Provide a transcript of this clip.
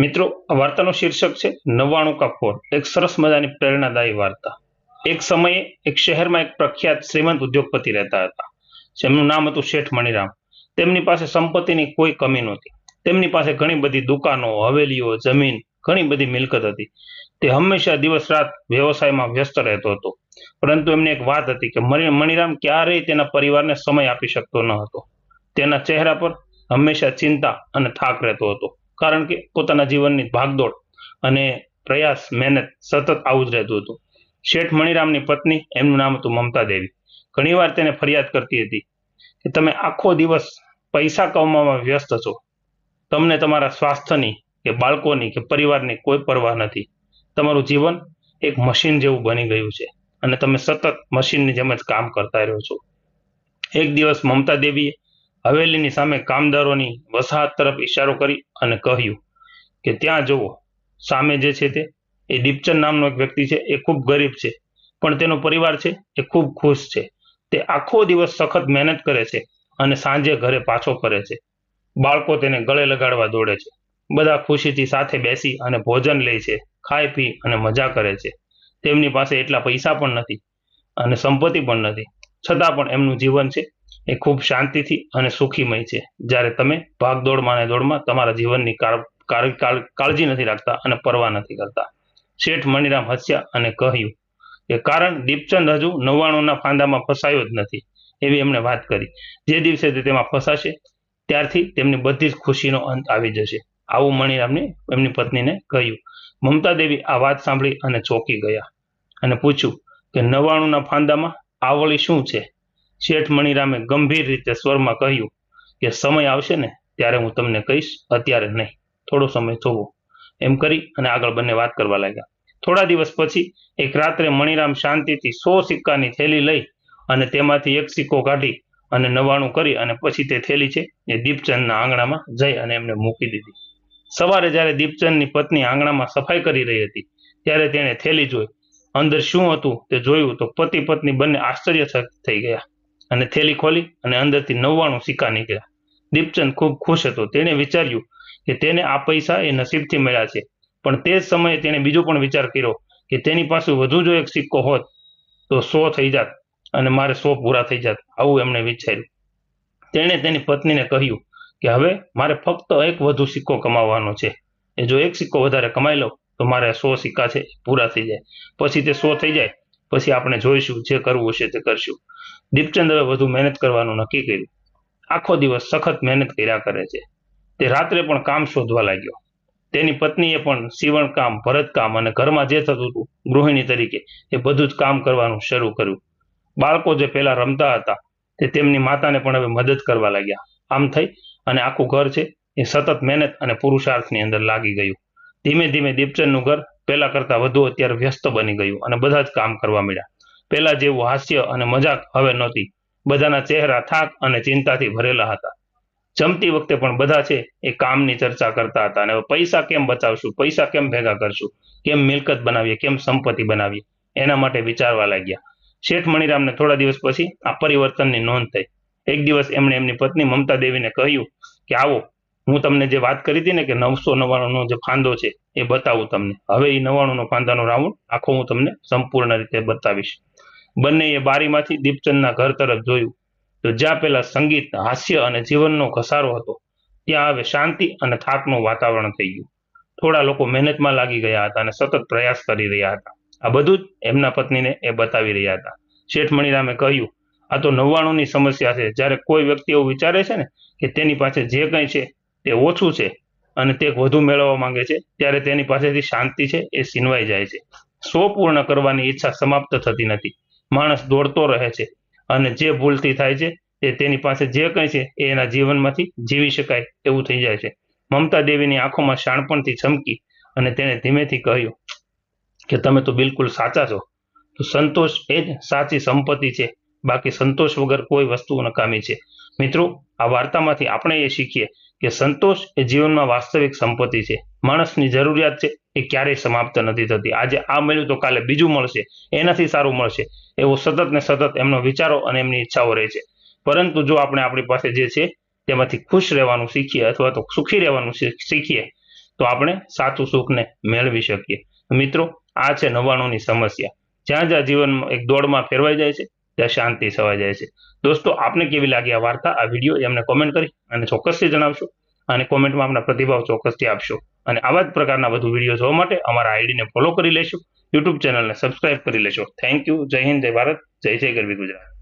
મિત્રો વાર્તાનું શીર્ષક છે નવ્વાણું કા એક સરસ મજાની પ્રેરણાદાયી વાર્તા. એક સમયે એક શહેરમાં એક પ્રખ્યાત શ્રીમંત ઉદ્યોગપતિ રહેતા હતા. જેમનું નામ હતું શેઠ મણિરામ. તેમની પાસે સંપત્તિની કોઈ કમી નહોતી. તેમની પાસે ઘણી બધી દુકાનો, હવેલીઓ, જમીન, ઘણી બધી મિલકત હતી. તે હંમેશા દિવસ રાત વ્યવસાયમાં વ્યસ્ત રહેતો હતો. પરંતુ એમને એક વાત હતી કે મણિરામ ક્યારેય તેના પરિવારને સમય આપી શકતો ન હતો. તેના ચહેરા પર હંમેશા ચિંતા અને થાક રહેતો હતો. કારણ કે પોતાના જીવનની ભાગદોડ અને પ્રયાસ, મહેનત સતત આવું જ રહેતું હતું. શેઠ મણિરામની પત્ની, એમનું નામ હતું મમતા દેવી. ઘણીવાર તેને ફરિયાદ કરતી હતી કે તમે આખો દિવસ પૈસા કમાવામાં વ્યસ્ત છો. તમને તમારા સ્વાસ્થ્યની કે બાળકોની કે પરિવારની કોઈ પરવા નથી. તમારું જીવન એક મશીન જેવું બની ગયું છે અને તમે સતત મશીનની જેમ જ કામ કરતા રહ્યો છો. એક દિવસ મમતા દેવીએ હવેલીની સામે કામદારોની વસાહત તરફ ઈશારો કરી અને કહ્યું કે ત્યાં જુઓ, સામે જે છે તે, એ દીપચંદ નામનો એક વ્યક્તિ છે, એ ખૂબ ગરીબ છે, પણ તેનો પરિવાર છે, એ ખૂબ ખુશ છે. તે આખો દિવસ સખત મહેનત કરે છે અને સાંજે ઘરે પાછો ફરે છે. બાળકો તેને ગળે લગાડવા દોડે છે. બધા ખુશીથી સાથે બેસી અને ભોજન લે છે, ખાય, પી અને મજા કરે છે. તેમની પાસે એટલા પૈસા પણ નથી અને સંપત્તિ પણ નથી. છતાં પણ એમનું જીવન છે એ ખૂબ શાંતિથી અને સુખીમય છે. જ્યારે તમે ભાગદોડમાં અને દોડમાં તમારા જીવનની કાળજી નથી રાખતા અને પરવા નથી કરતા. શેઠ મણિરામ હસ્યા અને કહ્યું કે કારણ દીપચંદ હજુ નવ્વાણુંના ફાંદામાં ફસાયો જ નથી. એવી એમણે વાત કરી. જે દિવસે તે તેમાં ફસાશે, ત્યારથી તેમની બધી જ ખુશીનો અંત આવી જશે. આવું મણિરામને એમની પત્નીને કહ્યું. મમતા દેવી આ વાત સાંભળી અને ચોંકી ગયા અને પૂછ્યું કે નવ્વાણુંના ફાંદામાં આવળી શું છે? શેઠ મણિરામે ગંભીર રીતે સ્વરમાં કહ્યું કે સમય આવશે ને ત્યારે હું તમને કહીશ, અત્યારે નહીં. થોડો સમય થોવો. એમ કરી અને આગળ બંને વાત કરવા લાગ્યા. થોડા દિવસ પછી એક રાત્રે મણિરામ શાંતિથી સો સિક્કાની થેલી લઈ અને તેમાંથી એક સિક્કો કાઢી અને નવાણું કરી અને પછી તે થેલી છે એ દીપચંદના આંગણામાં જઈ અને એમને મૂકી દીધી. સવારે જ્યારે દીપચંદની પત્ની આંગણામાં સફાઈ કરી રહી હતી, ત્યારે તેણે થેલી જોઈ. અંદર શું હતું તે જોયું તો પતિ પત્ની બંને આશ્ચર્ય થઈ ગયા. અને થેલી ખોલી અને અંદરથી નવ્વાણું સિક્કા નીકળ્યા. દીપચંદ ખૂબ ખુશ હતો. તેણે વિચાર્યું કે તેને આ પૈસા એ નસીબથી મળ્યા છે. પણ તે જ સમયે તેણે બીજો પણ વિચાર કર્યો કે તેની પાસે વધુ જો એક સિક્કો હોત તો સો થઈ જાત અને મારે સો પૂરા થઈ જાત. આવું એમણે વિચાર્યું. તેણે તેની પત્નીને કહ્યું કે હવે મારે ફક્ત એક વધુ સિક્કો કમાવાનો છે. એ જો એક સિક્કો વધારે કમાઈ લઉં તો મારે સો સિક્કા છે પૂરા થઈ જાય. પછી તે સો થઈ જાય. પછી આપણે જોઈશું જે કરવું હશે તે કરશું. દીપચંદ વધુ મહેનત કરવાનું નક્કી કર્યું. આખો દિવસ સખત મહેનત કર્યા કરે છે. તે રાત્રે પણ કામ શોધવા લાગ્યો. તેની પત્નીએ પણ સીવણ કામ ભરતકામ અને ઘરમાં જે થતું હતું, ગૃહિણી તરીકે, એ બધું જ કામ કરવાનું શરૂ કર્યું. બાળકો જે પહેલા રમતા હતા, તે તેમની માતાને પણ હવે મદદ કરવા લાગ્યા. આમ થઈ અને આખું ઘર છે, એ સતત મહેનત અને પુરુષાર્થની અંદર લાગી ગયું. ધીમે ધીમે દીપચંદનું ઘર પહેલા કરતાં વધુ અત્યારે વ્યસ્ત બની ગયું અને બધા જ કામ કરવા મળ્યા પહેલા જેવું હાસ્ય અને મજાક હવે નહોતી. બધાના ચહેરા થાક અને ચિંતાથી ભરેલા હતા. જમતી વખતે પણ બધા છે એ કામની ચર્ચા કરતા હતા અને પૈસા કેમ બચાવશું? પૈસા કેમ ભેગા કરશું? કેમ મિલકત બનાવીએ? કેમ સંપત્તિ બનાવીએ? એના માટે વિચારવા લાગ્યા. શેઠ મણિરામને થોડા દિવસ પછી આ પરિવર્તનની નોંધ થઈ. એક દિવસ એમણે એમની પત્ની મમતા દેવીને કહ્યું કે, આવો, હું તમને જે વાત કરી હતી ને કે નવસો નવ્વાણુંનો જે ફાંદો છે એ બતાવું તમને. હવે એ નવ્વાણુંનો ફાંદાનો રાઉન્ડ આખો હું તમને સંપૂર્ણ રીતે બતાવીશ. બંનેએ બારીમાંથી દીપચંદના ઘર તરફ જોયું. તો જ્યાં પેલા સંગીત, હાસ્ય અને જીવનનો ઘસારો હતો, ત્યાં હવે શાંતિ અને થાકનું વાતાવરણ થઈ ગયું. થોડા લોકો મહેનતમાં લાગી ગયા હતા અને સતત પ્રયાસ કરી રહ્યા હતા. આ બધું જ એમના પત્નીને એ બતાવી રહ્યા હતા. શેઠ મણિરામે કહ્યું, આ તો નવ્વાણુંની સમસ્યા છે. જ્યારે કોઈ વ્યક્તિ એવું વિચારે છે ને કે તેની પાસે જે કંઈ છે, તે ઓછું છે અને તે વધુ મેળવવા માંગે છે, ત્યારે તેની પાસેથી શાંતિ છે એ છીનવાઈ જાય છે. સો પૂર્ણ કરવાની ઈચ્છા સમાપ્ત થતી નથી. માણસ દોડતો રહે છે. અને જે ભૂલથી થાય છે તે તેની પાસે જે કંઈ છે, એ એના જીવનમાંથી જીવી શકાય એવું થઈ જાય છે. મમતા દેવીની આંખોમાં શાણપણથી ચમકી અને તેણે ધીમેથી કહ્યું, કે તમે તો બિલકુલ સાચા છો. તો સંતોષ એ જ સાચી સંપત્તિ છે. બાકી સંતોષ વગર કોઈ વસ્તુ નકામી છે. મિત્રો, આ વાર્તામાંથી આપણે એ શીખીએ કે સંતોષ એ જીવનમાં વાસ્તવિક સંપત્તિ છે. માણસની જરૂરિયાત છે એ ક્યારેય સમાપ્ત નથી થતી. આજે આ મળ્યું તો કાલે બીજું મળશે. એનાથી સારું મળશે. એવો સતત ને સતત એમનો વિચારો અને એમની ઈચ્છાઓ રહે છે. પરંતુ જો આપણે આપણી પાસે જે છે, તેમાંથી ખુશ રહેવાનું શીખીએ અથવા તો સુખી રહેવાનું શીખીએ, તો આપણે સાચું સુખને મેળવી શકીએ. મિત્રો, આ છે નવાણુંની સમસ્યા. જ્યાં જ્યાં જીવનમાં એક દોડમાં ફેરવાઈ જાય છે, ત્યાં શાંતિ છવાઈ જાય છે. દોસ્તો, આપને કેવી લાગી આ વાર્તા, આ વીડિયો? એમને કોમેન્ટ કરી અને ચોક્કસથી જણાવશો અને કોમેન્ટમાં આપના પ્રતિભાવ ચોક્કસથી આપશો. અને આવા જ પ્રકારના વધુ વીડિયો જોવા માટે અમારા આઈડીને ફોલો કરી લેશો યુટ્યુબ ચેનલને સબસ્ક્રાઇબ કરી લેશો થેન્ક યુ જય હિન્દ, જય ભારત, જય જય ગરવી ગુજરાત.